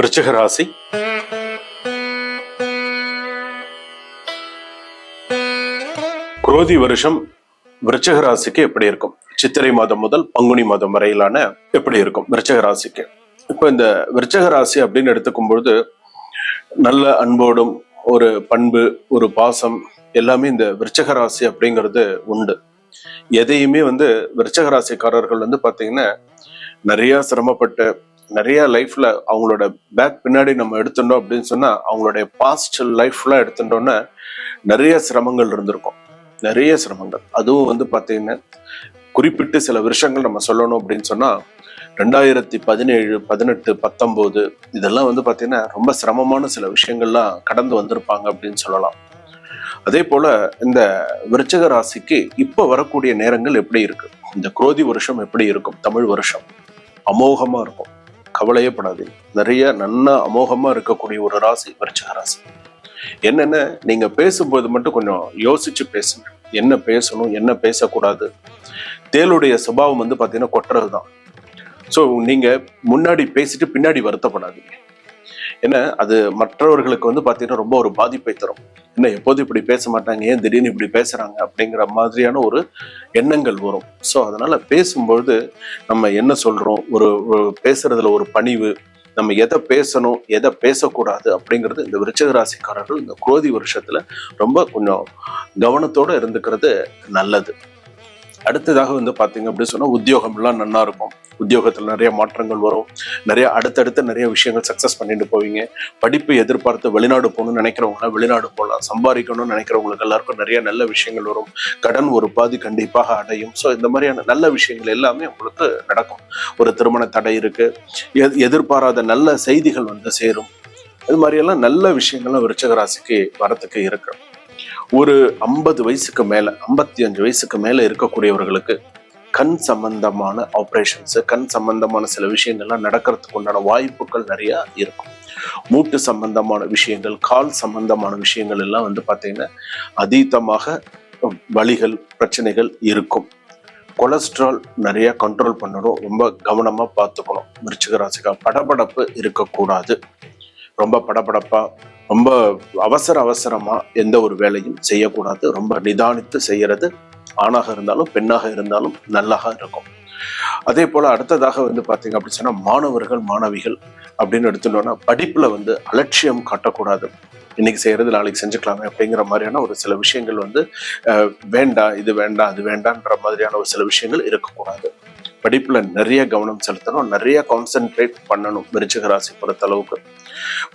விருச்சிக ராசி குரோதி வருஷம் விருச்சிக ராசிக்கு எப்படி இருக்கும்? சித்திரை மாதம் முதல் பங்குனி மாதம் வரையிலான எப்படி இருக்கும்? விருச்சிக ராசிக்கு இப்போ இந்த விருச்சிக ராசி அப்படின்னு எடுத்துக்கும் பொழுது நல்ல அன்போடும் ஒரு பண்பு ஒரு பாசம் எல்லாமே இந்த விருச்சிக ராசி அப்படிங்கிறது உண்டு. எதையுமே வந்து விருச்சிக ராசிக்காரர்கள் வந்து பார்த்தீங்கன்னா நிறைய சிரமப்பட்டு நிறைய லைஃப்ல அவங்களோட பேக் பின்னாடி நம்ம எடுத்துட்டோம் அப்படின்னு சொன்னா அவங்களுடைய பாஸ்ட் லைஃப்ல எடுத்துட்டோம்னா நிறைய சிரமங்கள் இருந்திருக்கும். நிறைய சிரமங்கள். அதுவும் வந்து பாத்தீங்கன்னா குறிப்பிட்டு சில வருஷங்கள் நம்ம சொல்லணும் அப்படின்னு சொன்னா ரெண்டாயிரத்தி பதினேழு பதினெட்டு பத்தொம்போது இதெல்லாம் வந்து பாத்தீங்கன்னா ரொம்ப சிரமமான சில விஷயங்கள்லாம் கடந்து வந்திருப்பாங்க அப்படின்னு சொல்லலாம். அதே போல இந்த விருச்சக ராசிக்கு இப்ப வரக்கூடிய நேரங்கள் எப்படி இருக்கு? இந்த குரோதி வருஷம் எப்படி இருக்கும்? தமிழ் வருஷம் அமோகமா இருக்கும். கவலையே படாதீங்க நிறைய நன்னா அமோகமா இருக்கக்கூடிய ஒரு ராசி விருச்சக ராசி. என்னென்ன நீங்க பேசும்போது மட்டும் கொஞ்சம் யோசிச்சு பேசுங்க. என்ன பேசணும் என்ன பேசக்கூடாது? தேளுடைய சுபாவம் வந்து பார்த்தீங்கன்னா கொட்டுறது தான் ஸோ நீங்க முன்னாடி பேசிட்டு பின்னாடி வருத்தப்படாதீங்க. ஏன்னா அது மற்றவர்களுக்கு வந்து பார்த்தீங்கன்னா ரொம்ப ஒரு பாதிப்பை தரும். என்ன எப்போதும் இப்படி பேச மாட்டாங்க ஏன் திடீர்னு இப்படி பேசுறாங்க அப்படிங்கிற மாதிரியான ஒரு எண்ணங்கள் வரும். ஸோ அதனால பேசும்பொழுது நம்ம என்ன சொல்றோம்? ஒரு பேசுறதுல ஒரு பணிவு நம்ம எதை பேசணும் எதை பேசக்கூடாது அப்படிங்கிறது இந்த விருச்சிக ராசிக்காரர்கள் இந்த குரோதி வருஷத்துல ரொம்ப கொஞ்சம் கவனத்தோட இருந்துக்கிறது நல்லது. அடுத்ததாக வந்து பார்த்தீங்க அப்படின்னு சொன்னால் உத்தியோகம் எல்லாம் நல்லா இருக்கும். உத்தியோகத்தில் நிறைய மாற்றங்கள் வரும். நிறைய அடுத்தடுத்து நிறைய விஷயங்கள் சக்ஸஸ் பண்ணிட்டு போவீங்க. படிப்பு எதிர்பார்த்து வெளிநாடு போகணும்னு நினைக்கிறவங்களாம் வெளிநாடு போகலாம். சம்பாதிக்கணும்னு நினைக்கிறவங்களுக்கு எல்லாருக்கும் நிறைய நல்ல விஷயங்கள் வரும். கடன் ஒரு பாதி கண்டிப்பாக அடையும். ஸோ இந்த மாதிரியான நல்ல விஷயங்கள் எல்லாமே உங்களுக்கு நடக்கும். ஒரு திருமண தடை இருக்கு. எதிர்பாராத நல்ல செய்திகள் வந்து சேரும். இது மாதிரியெல்லாம் நல்ல விஷயங்கள்லாம் விருச்சக ராசிக்கு வரத்துக்கு இருக்கு. ஒரு ஐம்பது வயசுக்கு மேலே ஐம்பத்தி அஞ்சு வயசுக்கு மேலே இருக்கக்கூடியவர்களுக்கு கண் சம்பந்தமான ஆப்ரேஷன்ஸு கண் சம்பந்தமான சில விஷயங்கள்லாம் நடக்கிறதுக்கு உண்டான வாய்ப்புகள் நிறையா இருக்கும். மூட்டு சம்பந்தமான விஷயங்கள் கால் சம்பந்தமான விஷயங்கள் எல்லாம் வந்து பார்த்தீங்கன்னா அதீதமாக வலிகள் பிரச்சனைகள் இருக்கும். கொலஸ்ட்ரால் நிறைய கண்ட்ரோல் பண்ணணும். ரொம்ப கவனமாக பார்த்துக்கணும். மிருச்சிக ராசிக்கா படபடப்பு இருக்கக்கூடாது. ரொம்ப படபடப்பாக ரொம்ப அவசர அவசரமா எந்த ஒரு வேலையும் செய்யக்கூடாது. ரொம்ப நிதானித்து செய்யறது ஆணாக இருந்தாலும் பெண்ணாக இருந்தாலும் நல்லாக இருக்கும். அதே போல அடுத்ததாக வந்து பாத்தீங்க அப்படின்னு சொன்னா மாணவர்கள் மாணவிகள் அப்படின்னு எடுத்துட்டோம்னா படிப்புல வந்து அலட்சியம் காட்டக்கூடாது. இன்னைக்கு செய்யறது நாளைக்கு செஞ்சுக்கலாமே அப்படிங்கிற மாதிரியான ஒரு சில விஷயங்கள் வந்து வேண்டாம் இது வேண்டாம் அது வேண்டாம்ன்ற மாதிரியான ஒரு சில விஷயங்கள் இருக்கக்கூடாது. படிப்புல நிறைய கவனம் செலுத்தணும் நிறைய கான்சென்ட்ரேட் பண்ணணும் விருச்சிக ராசி பொறுத்த அளவுக்கு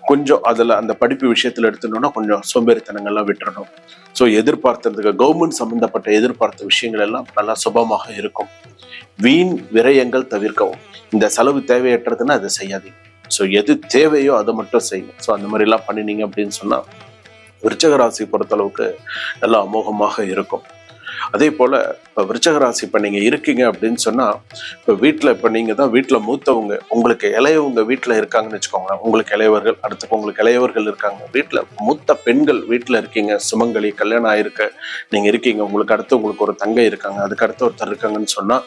கொஞ்சம் அதுல அந்த படிப்பு விஷயத்துல எடுத்துட்டோம்னா கொஞ்சம் சோம்பேறித்தனங்கள்லாம் விட்டுறணும். ஸோ எதிர்பார்த்ததுக்கு கவர்மெண்ட் சம்மந்தப்பட்ட எதிர்பார்த்த விஷயங்கள் எல்லாம் நல்லா சுபமாக இருக்கும். வீண் விரயங்கள் தவிர்க்கவும். இந்த செலவு தேவையற்றதுன்னா அதை செய்யாதீங்க. ஸோ எது தேவையோ அதை மட்டும் செய்யும் ஸோ அந்த மாதிரி எல்லாம் பண்ணினீங்க அப்படின்னு சொன்னா விருச்சக ராசி பொறுத்த அளவுக்கு நல்லா அமோகமாக இருக்கும். அதே போல் இப்போ விருச்சகராசி இப்போ நீங்கள் இருக்கீங்க அப்படின்னு சொன்னால் இப்போ வீட்டில் இப்போ நீங்கள் தான் வீட்டில் மூத்தவங்க உங்களுக்கு இளையவங்க வீட்டில் இருக்காங்கன்னு வச்சுக்கோங்களேன். உங்களுக்கு இளையவர்கள் அடுத்து உங்களுக்கு இளையவர்கள் இருக்காங்க. வீட்டில் மூத்த பெண்கள் வீட்டில் இருக்கீங்க. சுமங்கலி கல்யாணம் ஆயிருக்கு. நீங்கள் இருக்கீங்க. உங்களுக்கு அடுத்து உங்களுக்கு ஒரு தங்கை இருக்காங்க. அதுக்கு அடுத்து ஒருத்தர் இருக்காங்கன்னு சொன்னால்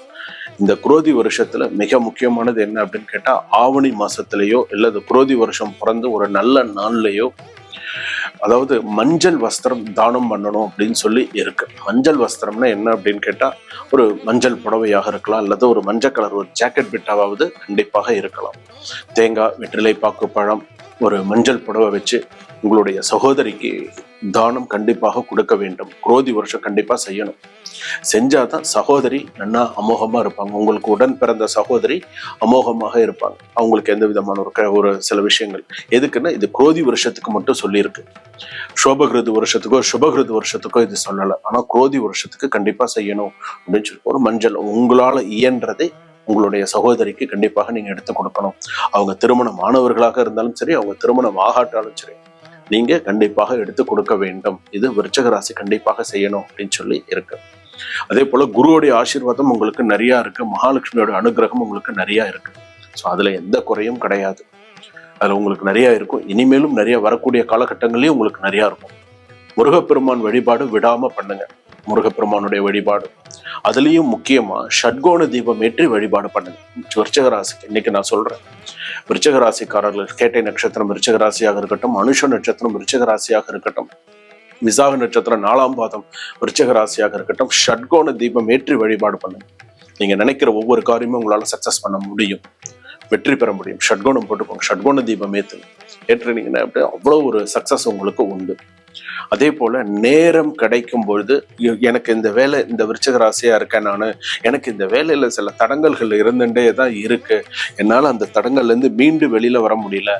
இந்த குரோதி வருஷத்துல மிக முக்கியமானது என்ன அப்படின்னு கேட்டா ஆவணி மாசத்திலேயோ இல்லது குரோதி வருஷம் பிறந்து ஒரு நல்ல நாள்லயோ அதாவது மஞ்சள் வஸ்திரம் தானம் பண்ணணும் அப்படின்னு சொல்லி இருக்கு. மஞ்சள் வஸ்திரம்னா என்ன அப்படின்னு கேட்டா ஒரு மஞ்சள் புடவையாக இருக்கலாம் அல்லது ஒரு மஞ்சள் கலர் ஒரு ஜாக்கெட் பிட்டாவது கண்டிப்பாக இருக்கலாம். தேங்காய் வெற்றிலை பாக்கு பழம் ஒரு மஞ்சள் புடவை வச்சு உங்களுடைய சகோதரிக்கு தானம் கண்டிப்பாக கொடுக்க வேண்டும். குரோதி வருஷம் கண்டிப்பா செய்யணும். செஞ்சாதான் சகோதரி நன்னா அமோகமா இருப்பாங்க. உங்களுக்கு உடன் பிறந்த சகோதரி அமோகமாக இருப்பாங்க. அவங்களுக்கு எந்த விதமான ஒரு க- ஒரு சில விஷயங்கள். எதுக்குன்னா இது குரோதி வருஷத்துக்கு மட்டும் சொல்லியிருக்கு. சோபகிருது வருஷத்துக்கோ சுபகிருது வருஷத்துக்கோ இது சொல்லலை. ஆனா குரோதி வருஷத்துக்கு கண்டிப்பா செய்யணும் அப்படின்னு சொல்லி ஒரு மஞ்சள் உங்களால இயன்றதை உங்களுடைய சகோதரிக்கு கண்டிப்பாக நீங்க எடுத்து கொடுக்கணும். அவங்க திருமணம் ஆனவர்களாக இருந்தாலும் சரி அவங்க திருமணம் ஆகாட்டாலும் சரி நீங்க கண்டிப்பாக எடுத்து கொடுக்க வேண்டும். இது விருச்சக ராசி கண்டிப்பாக செய்யணும் அப்படின்னு சொல்லி இருக்கு. அதே போல குருவுடைய ஆசீர்வாதம் உங்களுக்கு நிறைய இருக்கு. மகாலட்சுமியோட அனுகிரகம் உங்களுக்கு நிறைய இருக்கு. ஸோ அதுல எந்த குறையும் கிடையாது. அதுல உங்களுக்கு நிறைய இருக்கும். இனிமேலும் நிறைய வரக்கூடிய காலகட்டங்களையும் உங்களுக்கு நிறைய இருக்கும். முருகப்பெருமான் வழிபாடு விடாம பண்ணுங்க. முருகப்பெருமானுடைய வழிபாடு. அதுலயும் முக்கியமா ஷட்கோண தீபம் ஏற்றி வழிபாடு பண்ணுங்க. விருச்சக இன்னைக்கு நான் சொல்றேன். விருச்சகராசிக்காரர்கள் கேட்டை நட்சத்திரம் விருச்சகராசியாக இருக்கட்டும் அனுஷ நட்சத்திரம் விருச்சகராசியாக இருக்கட்டும் விசாக நட்சத்திரம் நாலாம் பாதம் விருச்சக ராசியாக இருக்கட்டும் ஷட்கோண தீபம் ஏற்றி வழிபாடு பண்ணுங்க. நீங்க நினைக்கிற ஒவ்வொரு காரியமும் உங்களால சக்சஸ் பண்ண முடியும். வெற்றி பெற முடியும். ஷட்கோணம் போட்டுக்கோங்க. ஷட்கோண தீபம் ஏத்து ஏற்றுனீங்கன்னா அப்படியே அவ்வளோ ஒரு சக்சஸ் உங்களுக்கு உண்டு. அதே போல நேரம் கிடைக்கும் பொழுது எனக்கு இந்த வேலை இந்த விருச்சக ராசியா இருக்கேன் நான். எனக்கு இந்த வேலையில சில தடங்கல்கள் இருந்துட்டே தான் இருக்கு. என்னால அந்த தடங்கள்ல இருந்து மீண்டு வெளியில வர முடியல.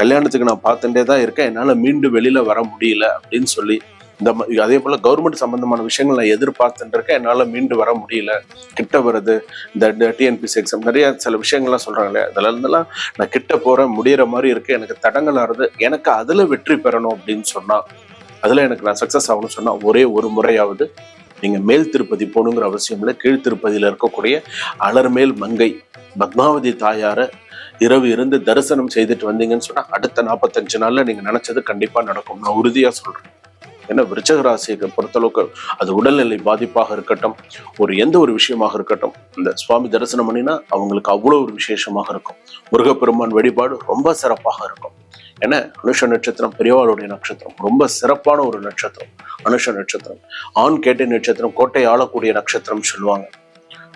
கல்யாணத்துக்கு நான் பார்த்துட்டே தான் இருக்கேன். என்னால மீண்டு வெளியில வர முடியல அப்படின்னு சொல்லி இந்த அதே போல் கவர்மெண்ட் சம்மந்தமான விஷயங்கள் நான் எதிர்பார்த்துட்டு இருக்கேன் மீண்டு வர முடியல. கிட்ட வருது. இந்த டிஎன்பிசி எக்ஸாம் நிறைய சில விஷயங்கள்லாம் சொல்கிறாங்களே அதிலருந்துலாம் இருந்தெல்லாம் நான் கிட்ட போகிறேன் முடிகிற மாதிரி இருக்குது எனக்கு தடங்கள் ஆறுது எனக்கு அதில் வெற்றி பெறணும் அப்படின்னு சொன்னால் அதில் எனக்கு நான் சக்ஸஸ் ஆகணும்னு சொன்னால் ஒரே ஒரு முறையாவது நீங்கள் மேல் திருப்பதி போகணுங்கிற அவசியம் இல்லை. கீழ் திருப்பதியில் இருக்கக்கூடிய அலர்மேல் மங்கை பத்மாவதி தாயாரை இரவு இருந்து தரிசனம் செய்துட்டு வந்தீங்கன்னு சொன்னால் அடுத்த நாற்பத்தஞ்சு நாளில் நீங்கள் நினச்சது கண்டிப்பாக நடக்கும். நான் உறுதியாக சொல்கிறேன் ஏன்னா விருச்சக ராசியை பொறுத்தளவுக்கு அது உடல்நிலை பாதிப்பாக இருக்கட்டும் ஒரு எந்த ஒரு விஷயமாக இருக்கட்டும் இந்த சுவாமி தரிசனம் பண்ணினா அவங்களுக்கு அவ்வளோ ஒரு விசேஷமாக இருக்கும். முருகப்பெருமான் வழிபாடு ரொம்ப சிறப்பாக இருக்கும். ஏன்னா அனுஷ நட்சத்திரம் பெரியவாளுடைய நட்சத்திரம் ரொம்ப சிறப்பான ஒரு நட்சத்திரம் அனுஷ நட்சத்திரம். ஆண் கேட்டை நட்சத்திரம் கோட்டை ஆளக்கூடிய நட்சத்திரம் சொல்லுவாங்க.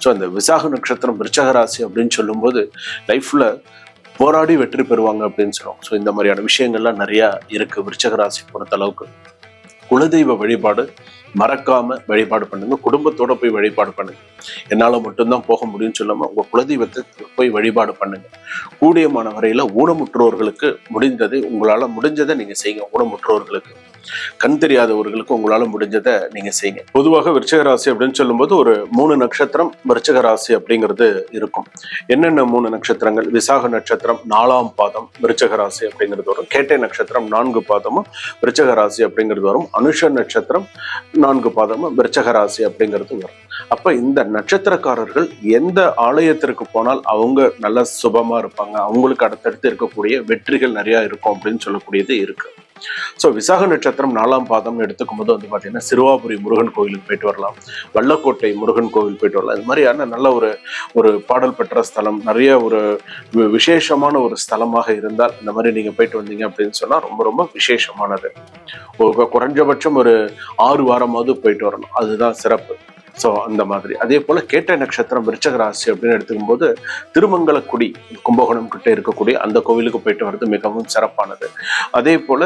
ஸோ இந்த விசாக நட்சத்திரம் விருச்சக ராசி அப்படின்னு சொல்லும்போது லைஃப்ல போராடி வெற்றி பெறுவாங்க அப்படின்னு சொல்லுவாங்க. ஸோ இந்த மாதிரியான விஷயங்கள்லாம் நிறைய இருக்கு விருச்சக ராசி பொறுத்த அளவுக்கு குலதெய்வ வழிபாடு மறக்காம வழிபாடு பண்ணுங்க. குடும்பத்தோட போய் வழிபாடு பண்ணுங்க. என்னால மட்டும்தான் போக முடியும்னு சொல்லாம உங்க குலதெய்வத்தை போய் வழிபாடு பண்ணுங்க. கூடியமான வரையில ஊனமுற்றோர்களுக்கு முடிந்ததை உங்களால முடிஞ்சதை நீங்க செய்யுங்க. ஊனமுற்றோர்களுக்கு. கண் தெரியாதவர்களுக்கு உங்களால முடிஞ்சதை நீங்க செய்யுங்க. பொதுவாக விருச்சக ராசி அப்படின்னு சொல்லும்போது ஒரு மூணு நட்சத்திரம் விருச்சக ராசி அப்படிங்கிறது இருக்கும். என்னென்ன மூணு நட்சத்திரங்கள்? விசாக நட்சத்திரம் நாலாம் பாதம் விருச்சக ராசி அப்படிங்கிறது வரும். கேட்டை நட்சத்திரம் நான்கு பாதமும் விருச்சக ராசி அப்படிங்கிறது வரும். அனுஷ நட்சத்திரம் நான்கு பாதமும் விருச்சக ராசி அப்படிங்கிறது வரும். அப்ப இந்த நட்சத்திரக்காரர்கள் எந்த ஆலயத்திற்கு போனால் அவங்க நல்ல சுபமா இருப்பாங்க. அவங்களுக்கு அடுத்தடுத்து இருக்கக்கூடிய வெற்றிகள் நிறைய இருக்கும் அப்படின்னு சொல்லக்கூடியது இருக்கு. ஸோ விசாக நட்சத்திரம் நாலாம் பாதம் எடுத்துக்கும் போது வந்து பார்த்தீங்கன்னா சிறுவாபுரி முருகன் கோவிலுக்கு போயிட்டு வரலாம். வல்லக்கோட்டை முருகன் கோவில் போயிட்டு வரலாம். இந்த மாதிரியான நல்ல ஒரு ஒரு பாடல் பெற்ற ஸ்தலம் நிறைய ஒரு விசேஷமான ஒரு ஸ்தலமாக இருந்தால் இந்த மாதிரி நீங்க போயிட்டு வந்தீங்க அப்படின்னு சொன்னா ரொம்ப ரொம்ப விசேஷமானது. குறைஞ்சபட்சம் ஒரு ஆறு வாரமாவது போயிட்டு வரணும். அதுதான் சிறப்பு. ஸோ அந்த மாதிரி. அதே போல கேட்ட நட்சத்திரம் விருச்சக ராசி அப்படின்னு எடுத்துக்கும் போது திருமங்கலக்குடி கும்பகோணம் கிட்ட இருக்கக்கூடிய அந்த கோவிலுக்கு போயிட்டு வர்றது மிகவும் சிறப்பானது. அதே போல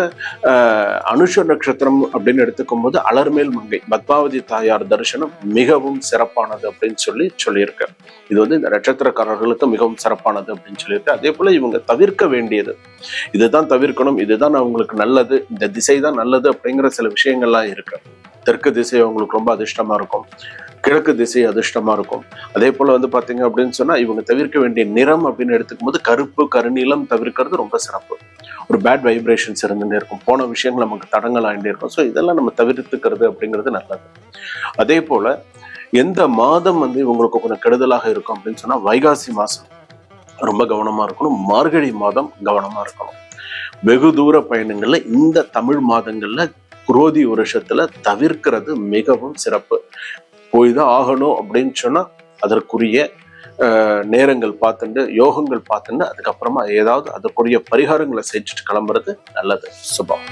அனுஷ நட்சத்திரம் அப்படின்னு எடுத்துக்கும் போது அலர்மேல் மங்கை பத்மாவதி தாயார் தரிசனம் மிகவும் சிறப்பானது அப்படின்னு சொல்லி சொல்லியிருக்கேன் இது வந்து இந்த நட்சத்திரக்காரர்களுக்கு மிகவும் சிறப்பானது அப்படின்னு சொல்லியிருக்கேன் அதே போல இவங்க தவிர்க்க வேண்டியது. இதுதான் தவிர்க்கணும் இதுதான் அவங்களுக்கு நல்லது இந்த திசை தான் நல்லது அப்படிங்கிற சில விஷயங்கள்லாம் இருக்கு. தெற்கு திசை அவங்களுக்கு ரொம்ப அதிர்ஷ்டமா இருக்கும். கிழக்கு திசை அதிர்ஷ்டமா இருக்கும். அதே போல வந்து பாத்தீங்க அப்படின்னு சொன்னா இவங்க தவிர்க்க வேண்டிய நிறம் அப்படின்னு எடுத்துக்கும் போது கருப்பு கருநீளம் தவிர்க்கிறது ரொம்ப சிறப்பு. ஒரு பேட் வைப்ரேஷன்ஸ் இருந்துட்டே இருக்கும். போன விஷயங்கள் நமக்கு தடங்கள் ஆகிட்டே இருக்கும். ஸோ இதெல்லாம் நம்ம தவிர்த்துக்கிறது அப்படிங்கிறது நல்லது. அதே போல எந்த மாதம் வந்து இவங்களுக்கு கொஞ்சம் கெடுதலாக இருக்கும் அப்படின்னு சொன்னா வைகாசி மாசம் ரொம்ப கவனமா இருக்கணும். மார்கழி மாதம் கவனமா இருக்கணும். வெகு தூர பயணங்கள்ல இந்த தமிழ் மாதங்கள்ல குரோதி வருஷத்துல தவிர்க்கிறது மிகவும் சிறப்பு. போய் தான் ஆகணும் அப்படின்னு சொன்னா அதற்குரிய நேரங்கள் பார்த்துட்டு யோகங்கள் பார்த்துட்டு அதுக்கப்புறமா ஏதாவது அதற்குரிய பரிகாரங்களை செஞ்சுட்டு கிளம்புறது நல்லது. சுபம்.